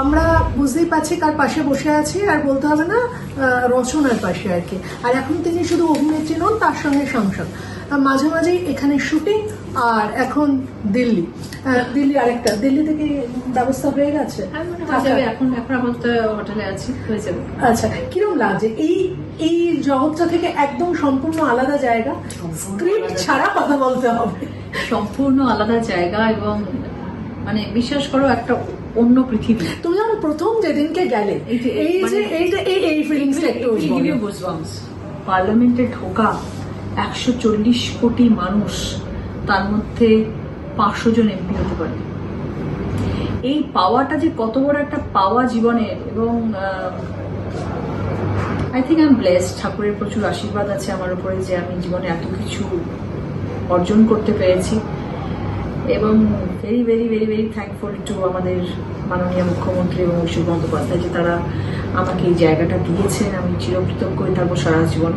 আমরা বুঝতেই পারছি কার পাশে বসে আছি আর বলতে হবে না রচনার পাশে আর কি। আর এখন তিনি শুধু অভিনেত্রী নন তার সঙ্গে সংসদ। মাঝে মাঝেই এখানে শুটিং আর এখন দিল্লি। দিল্লি আরেকটা দিল্লি থেকে ব্যবস্থা হয়ে গেছে? যাবে এখন এখন আপাতত হোটেলে আছি হয়ে যাবে। আচ্ছা কিরম লাগছে? এই এই জগৎটা থেকে একদম সম্পূর্ণ আলাদা জায়গা? স্ক্রিপ্ট ছাড়া কথা বলতে হবে। সম্পূর্ণ আলাদা জায়গা এবং মানে বিশ্বাস করো একটা অন্য পৃথিবী। তুমি যখন প্রথম যেদিনকে গেলে এই যে- এই যে মানে- এইটা এই এই ফিলিংসটা একটু পার্লামেন্টে ঢোকা একশো চল্লিশ কোটি মানুষ তার মধ্যে পাঁচশো জন এমপি হতে পারে। এই পাওয়াটা যে কত বড় একটা পাওয়া জীবনের এবং I think I am blessed ঠাকুরের প্রচুর আশীর্বাদ আছে আমার উপরে যে আমি জীবনে এত কিছু অর্জন করতে পেরেছি। এবং very very very very thankful to আমাদের মাননীয় মুখ্যমন্ত্রী এবং অভিষেক বন্দ্যোপাধ্যায় যে তারা আমাকে এই জায়গাটা দিয়েছেন। আমি চিরকৃতজ্ঞই থাকব সারা জীবন।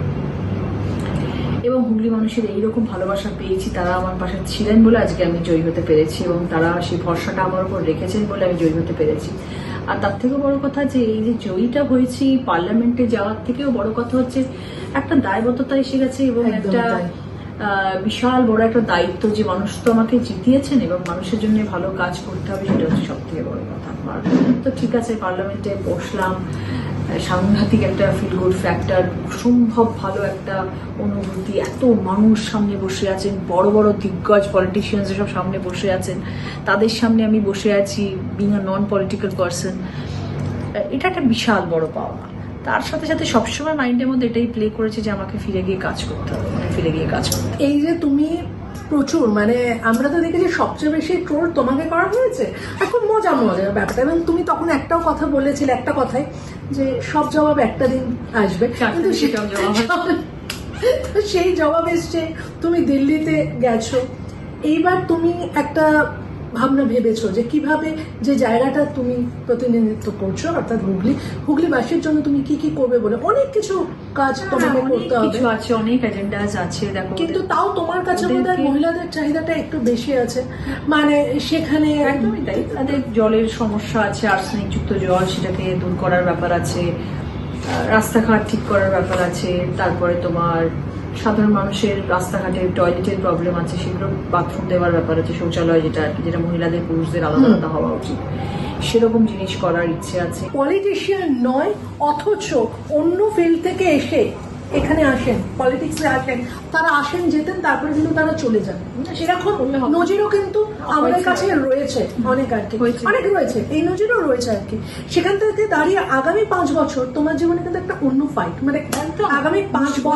এবং হুগলি মানুষের এইরকম ভালোবাসা পেয়েছি তারা আমার পাশে ছিলেন বলে আজকে আমি জয়ী হতে পেরেছি এবং তারা সেই ভরসাটা আমার উপর রেখেছেন বলে আমি জয়ী হতে পেরেছি। আর তার থেকেও বড় কথা যে এই যে জয়ীটা হয়েছি পার্লামেন্টে যাওয়ার থেকেও বড় কথা হচ্ছে একটা দায়বদ্ধতা এসে গেছে এবং একটা বিশাল বড় একটা দায়িত্ব যে মানুষ তো আমাকে জিতিয়েছেন এবং মানুষের জন্য ভালো কাজ করতে হবে, সেটা হচ্ছে সব থেকে বড় কথা আর তো ঠিক আছে, পার্লামেন্টে বসলাম। সাংঘাতিক একটা ফিল গুড ফ্যাক্টর অসম্ভব ভালো একটা অনুভূতি। এত মানুষ সামনে বসে আছেন, বড় বড় দিগ্গজ পলিটিশিয়ানস সব সামনে বসে আছেন। তাদের সামনে আমি বসে আছি being a non political person এটা একটা বিশাল বড় পাওয়া তার সাথে সাথে সবসময় মাইন্ডের মধ্যে এটাই প্লে করেছে যে আমাকে ফিরে গিয়ে কাজ করতে হবে মানে ফিরে গিয়ে কাজ করতে এই যে তুমি প্রচুর মানে আমরা তো দেখেছি সবচেয়ে বেশি ট্রোল তোমাকে করা হয়েছে। এখন মজা মজা ব্যাপারটা। এবং তুমি তখন একটাও কথা বলেছিলে একটা কথাই যে সব জবাব একটা দিন আসবে। কিন্তু সেটাও জবাব সেই জবাব এসছে তুমি দিল্লিতে গেছো। এইবার তুমি একটা ভাবনা ভেবেছো যে কীভাবে যে জায়গাটা তুমি প্রতিনিধিত্ব করছ অর্থাৎ হুগলি হুগলিবাসীর জন্য তুমি কি কি করবে বলে অনেক কিছু কাজ তোমাকে করতে হবে। আছে অনেক এজেন্ডাস আছে দেখো কিন্তু তাও তোমার কাছে বোধহয় মহিলাদের চাহিদাটা একটু বেশি আছে। মানে সেখানে একদমই তাই। তাদের জলের সমস্যা আছে আর্সেনিক যুক্ত জল সেটাকে দূর করার ব্যাপার আছে রাস্তাঘাট ঠিক করার ব্যাপার আছে তারপরে তোমার সাধারণ মানুষের রাস্তাঘাটে টয়লেটের প্রবলেম আছে, সেগুলো বাথরুম দেওয়ার ব্যাপার আছে, শৌচালয় যেটা আর কি, যেটা মহিলাদের, পুরুষদের আলাদা আলাদা হওয়া উচিত। সেরকম জিনিস করার ইচ্ছে আছে। পলিটিশিয়ান নয়, অথচ অন্য ফিল্ড থেকে এসে এখানে আসেন পলিটিক্সে আসেন তারা আসেন যেতেন তারপরে কিন্তু তারা চলে যান। সেরকম নজিরও কিন্তু আমাদের কাছে রয়েছে অনেক আর কি। অনেক রয়েছে এই নজিরও রয়েছে আর কি। সেখান থেকে দাঁড়িয়ে আগামী পাঁচ বছর তোমার জীবনে কিন্তু একটা অন্য ফাইট মানে আগামী পাঁচ বছর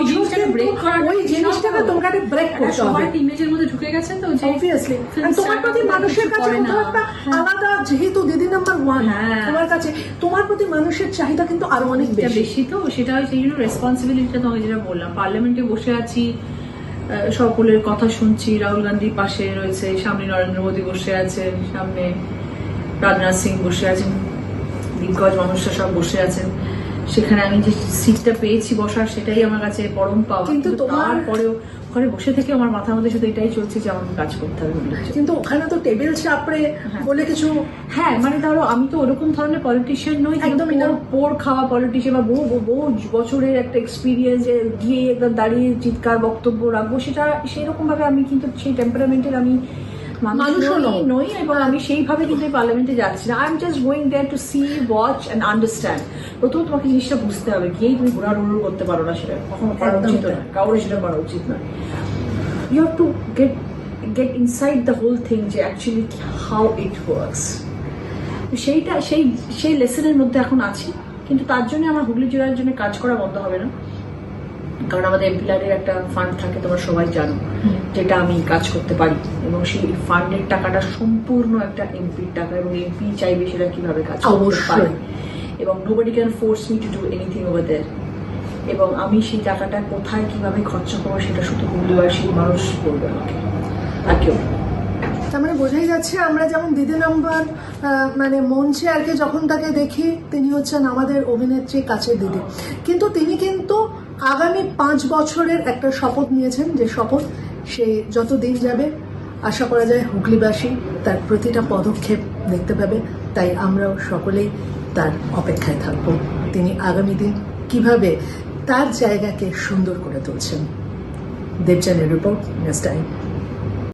ওই জিনিসটাকে। তোমাকে ব্রেক করতে হবে। ইমেজের মধ্যে ঢুকে গেছে তো অবভিয়াসলি তোমার প্রতি মানুষের কাছে একটা আলাদা যেহেতু দিদি ওয়ান হ্যাঁ। তোমার কাছে তোমার প্রতি মানুষের চাহিদা কিন্তু আরও অনেক বেশি। তো সেটা সেই জন্য রেসপন্সিবিলিটিটা তোমাকে যেটা বললাম। পার্লামেন্টে বসে আছি সকলের কথা শুনছি রাহুল গান্ধীর পাশে রয়েছে সামনে নরেন্দ্র মোদী বসে আছেন সামনে রাজনাথ সিং বসে আছেন দিগ্গজ মানুষরা সব বসে আছেন। সেখানে আমি যে সিটটা পেয়েছি বসার সেটাই আমার কাছে পরম পাওয়া। কিন্তু তোমার- তারপরেও ঘরে বসে থেকে আমার মাথার মধ্যে শুধু এটাই চলছে যে আমাকে কাজ করতে হবে কিন্তু ওখানে তো টেবিল চাপড়ে হ্যাঁ। বলে কিছু হ্যাঁ মানে ধরো আমি তো ওরকম ধরনের পলিটিশিয়ান নই একদম পোর খাওয়া পলিটিশিয়ান বা বহু বহু- বহু বছরের একটা এক্সপিরিয়েন্স গিয়ে একদম দাঁড়িয়ে চিৎকার বক্তব্য রাখব সেটা সেরকম ভাবে আমি কিন্তু সেই টেম্পারামেন্টের আমি মানুষ নই- এবং আমি সেইভাবে কিন্তু পার্লামেন্টে যাচ্ছি না। I am just going there to see watch and understand প্রথম তোমাকে জিনিসটা বুঝতে হবে গিয়েই তুমি করতে পারো না সেটা। কখনো করা উচিত। নয়। কাউরে সেটা করা উচিত নয়। You have to get get inside the whole thing যে how it works তো সেইটা সেই সেই লেসনের মধ্যে এখন আছি। কিন্তু তার জন্য আমার হুগলি জেলার জন্য কাজ করা বন্ধ হবে না। কারণ আমাদের এমপিলারের একটা ফান্ড থাকে তোমরা সবাই জানো যেটা আমি কাজ করতে পারি। এবং সেই ফান্ডের টাকাটা সম্পূর্ণ একটা এমপির টাকা এবং এমপি চাইবে সেটা কীভাবে কাজ করতে। পারে। এবং nobody can force me to do anything over there এবং আমি সেই টাকাটা কোথায় কীভাবে খরচা করব সেটা শুধু হুগলিবাসীর মানুষ বলবে আমাকে। আর কেউ তার মানে বোঝাই যাচ্ছে আমরা যেমন দিদি নাম্বার মানে মঞ্চে আর কি যখন তাকে দেখি তিনি হচ্ছেন আমাদের অভিনেত্রী কাছের দিদি। কিন্তু তিনি কিন্তু আগামী পাঁচ বছরের একটা শপথ নিয়েছেন যে শপথ, সে যত দিন যাবে, আশা করা যায় হুগলিবাসী তার প্রতিটা পদক্ষেপ দেখতে পাবে। তাই আমরাও সকলেই তার অপেক্ষায় থাকব। তিনি আগামী দিন কীভাবে তার জায়গাকে সুন্দর করে তুলছেন। দেবযানের রিপোর্ট নেক্সট টাইম।